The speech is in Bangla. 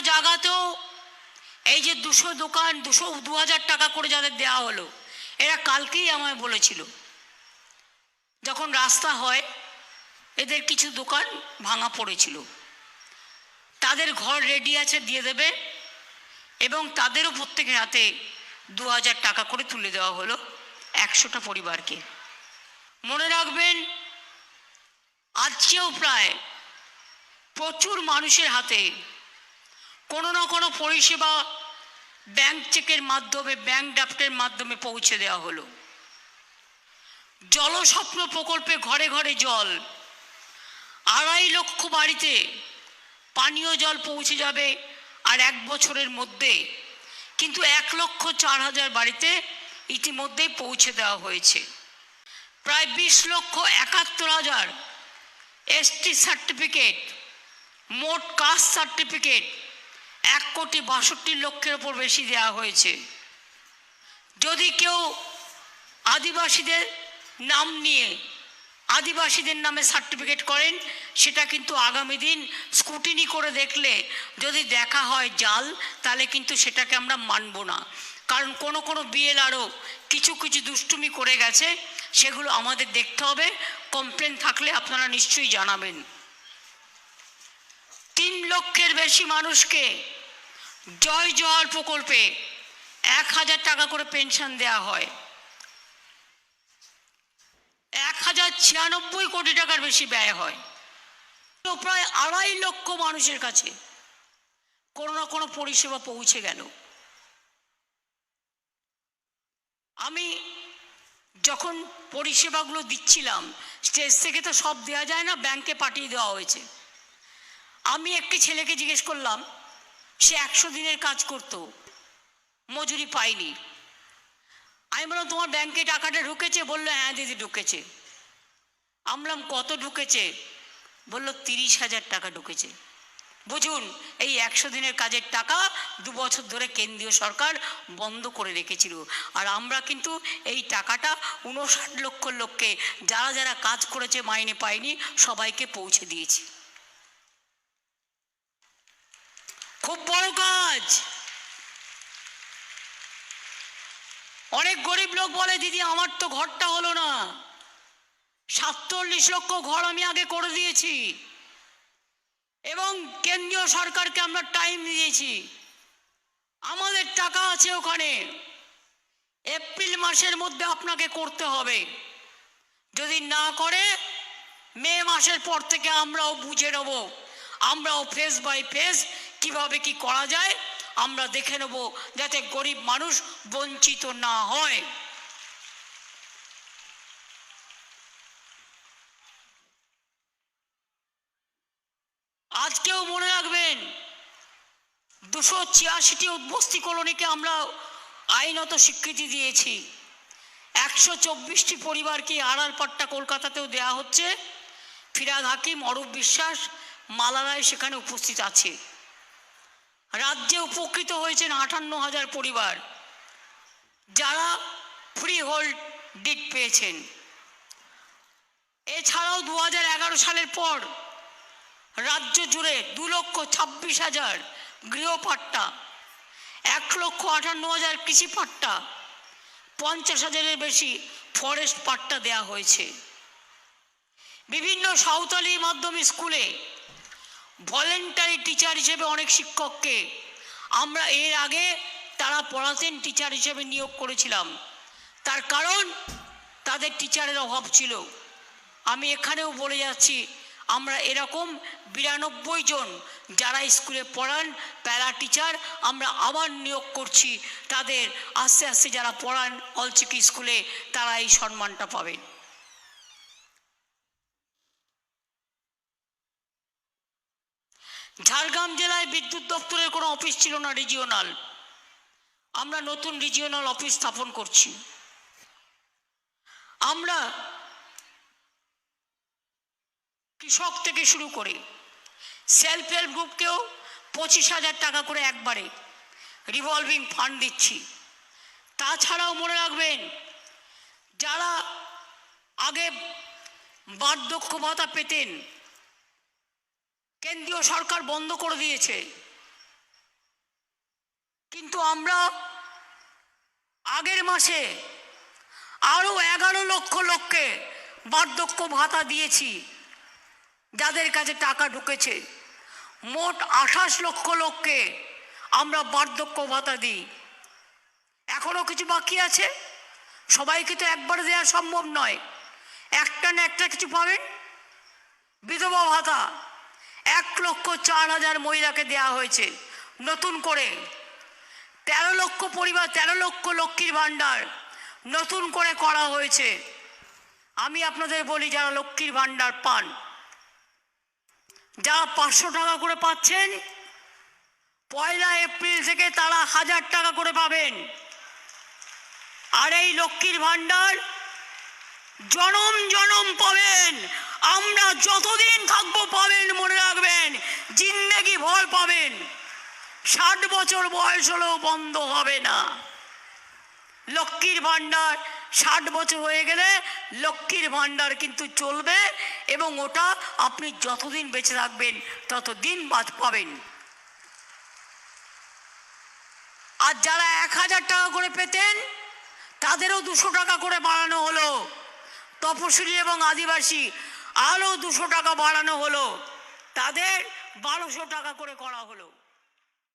জায়গাতেও এই যে দুশো দোকান, দুশো দু হাজার টাকা করে যাদের দেওয়া হলো, এরা কালকেই আমায় বলেছিল। যখন রাস্তা হয়, এদের কিছু দোকান ভাঙা পড়েছিল। তাদের ঘর রেডি আছে, দিয়ে দেবে, এবং তাদেরও প্রত্যেকের হাতে দু হাজার টাকা করে তুলে দেওয়া হলো একশোটা পরিবারকে। মনে রাখবেন, আজকেও প্রায় প্রচুর মানুষের হাতে কোনো না কোনো পরিষেবা ব্যাংক চেকের মাধ্যমে ব্যাংক ড্রাফটের মাধ্যমে পৌঁছে দেওয়া হলো। জলস্বপ্ন প্রকল্পে ঘরে ঘরে জল। আড়াই লক্ষ বাড়িতে পানীয় জল পৌঁছে যাবে আর এক বছরের মধ্যে। কিন্তু এক লক্ষ চার হাজার বাড়িতে ইতিমধ্যেই পৌঁছে দেওয়া হয়েছে। প্রায় বিশ লক্ষ একাত্তর হাজার এসটি সার্টিফিকেট মোট কাস্ট সার্টিফিকেট এক কোটি বাষট্টি লক্ষের ওপর বেশি দেওয়া হয়েছে। যদি কেউ আদিবাসীদের নাম নিয়ে আদিবাসীদের নামে সার্টিফিকেট করেন, সেটা কিন্তু আগামী দিন স্কুটিনি করে দেখলে যদি দেখা হয় জাল, তাহলে কিন্তু সেটাকে আমরা মানব না। কারণ কোনো কোনো বিএলআরও কিছু কিছু দুষ্টুমি করে গেছে, সেগুলো আমাদের দেখতে হবে। কমপ্লেন থাকলে আপনারা নিশ্চয়ই জানাবেন। তিন লক্ষের বেশি মানুষকে জয় জওয়ার প্রকল্পে এক হাজার টাকা করে পেনশন দেওয়া হয়। এক হাজার ছিয়ানব্বই কোটি টাকার বেশি ব্যয় হয়। তো প্রায় আড়াই লক্ষ মানুষের কাছে কোনো না কোনো পরিষেবা পৌঁছে গেল। আমি যখন পরিষেবাগুলো দিচ্ছিলাম, স্টেজ থেকে তো সব দেওয়া যায় না, ব্যাংকে পাঠিয়ে দেওয়া হয়েছে। আমি একটি ছেলেকে জিজ্ঞেস করলাম, সে একশো দিনের কাজ করতো, মজুরি পায়নি। আমি বললাম, তোমার ব্যাংকে টাকাটা ঢুকেছে? বলল হ্যাঁ দিদি, ঢুকেছে। আমলাম কত ঢুকেছে? বলল, তিরিশ হাজার টাকা ঢুকেছে। বুঝুন, এই একশো দিনের কাজের টাকা দু বছর ধরে কেন্দ্রীয় সরকার বন্ধ করে রেখেছিল। আর আমরা কিন্তু এই টাকাটা উনষাট লক্ষ লোককে, যারা যারা কাজ করেছে, মাইনে পায়নি, সবাইকে পৌঁছে দিয়েছি। খুব বড় কাজ। অনেক গরিব লোক বলে, দিদি, আমার তো ঘরটা হলো না। সাতচল্লিশ লক্ষ ঘর আমি আগে করে দিয়েছি। এবং কেন্দ্রীয় সরকারকে আমরা টাইম দিয়েছি। আমাদের টাকা আছে ওখানে। এপ্রিল মাসের মধ্যে আপনাকে করতে হবে। যদি না করে, মে মাসের পর থেকে আমরাও বুঝে নেব। আমরাও ফেস বাই ফেস কীভাবে কি করা যায়? আমরা দেখে নেব যাতে গরিব মানুষ বঞ্চিত না হয়। আজকেও মনে রাখবেন, দুশো ছিয়াশিটি উদ্বস্তি কলোনিকে আমরা আইনত স্বীকৃতি দিয়েছি। একশো চব্বিশটি পরিবারকে আড়াল পাট্টা কলকাতাতেও দেয়া হচ্ছে। ফিরাদ হাকিম, অরূপ বিশ্বাস, মালারায় সেখানে উপস্থিত আছে। রাজ্যে উপকৃত হয়েছেন আটান্ন হাজার পরিবার। যারা ফ্রি হোল্ড ডিট পেয়েছেন। এছাড়াও দু হাজার এগারো সালের পর রাজ্য জুড়ে দু লক্ষ ছাব্বিশ হাজার গৃহপাট্টা, এক লক্ষ আটান্ন হাজার কৃষি পাট্টা পঞ্চাশ হাজারের বেশি ফরেস্ট পাট্টা দেয়া হয়েছে। বিভিন্ন সাঁওতালি মাধ্যমিক স্কুলে ভলেন্টারি টিচার হিসেবে অনেক শিক্ষককে। আমরা এর আগে তারা পড়াতেন টিচার হিসেবে নিয়োগ করেছিলাম। তার কারণ তাদের টিচারের অভাব ছিল। আমি এখানেও বলে যাচ্ছি, আমরা এরকম বিরানব্বই জন যারা স্কুলে পড়ান, প্যারা টিচার আমরা আবার নিয়োগ করছি। তাদের আস্তে আস্তে যারা পড়ান, অলচিকি স্কুলে তারা এই সম্মানটা পাবেন ঝাড়গ্রাম জেলায় বিদ্যুৎ দপ্তরের কোনো অফিস ছিল না রিজিওনাল। আমরা নতুন রিজিওনাল অফিস স্থাপন করছি। আমরা কৃষক থেকে শুরু করে সেলফ হেল্প গ্রুপকেও পঁচিশ হাজার টাকা করে একবারে রিভলভিং ফান্ড দিচ্ছি। তাছাড়াও মনে রাখবেন, যারা আগে বার্ধক্য ভাতা পেতেন কেন্দ্রীয় সরকার বন্ধ করে দিয়েছে। কিন্তু আমরা আগের মাসে আরও এগারো লক্ষ লোককে বার্ধক্য ভাতা দিয়েছি, যাদের কাছে টাকা ঢুকেছে। মোট আঠাশ লক্ষ লোককে আমরা বার্ধক্য ভাতা দিই। এখনও কিছু বাকি আছে? সবাইকে তো একবারে দেওয়া সম্ভব নয়। একটা না একটা কিছু পাবেন? বিধবা ভাতা। এক লক্ষ চার হাজার মহিলাকে দেওয়া হয়েছে। নতুন করে। তেরো লক্ষ পরিবার, তেরো লক্ষ লক্ষ্মীর ভাণ্ডার নতুন করে করা হয়েছে। আমি আপনাদের বলি, যারা লক্ষ্মীর ভাণ্ডার পান, যারা পাঁচশো টাকা করে পাচ্ছেন, পয়লা এপ্রিল থেকে তারা হাজার টাকা করে পাবেন। আর এই লক্ষ্মীর ভাণ্ডার জনম জনম পাবেন। আমরা যতদিন থাকব পাবেন মনে জিন্দেগি ভর পাবেন। ষাট বছর বয়স হলেও বন্ধ হবে না। লক্ষ্মীর ভাণ্ডার ষাট বছর হয়ে গেলে লক্ষ্মীর ভাণ্ডার কিন্তু চলবে এবং ওটা আপনি যতদিন বেঁচে থাকবেন, ততদিন বাদ পাবেন। আর যারা এক হাজার টাকা করে পেতেন, তাদেরও দুশো টাকা করে বাড়ানো হলো। তপশিলি এবং আদিবাসী আরও দুশো টাকা বাড়ানো হলো। তাদের বারোশো টাকা করে করা হলো।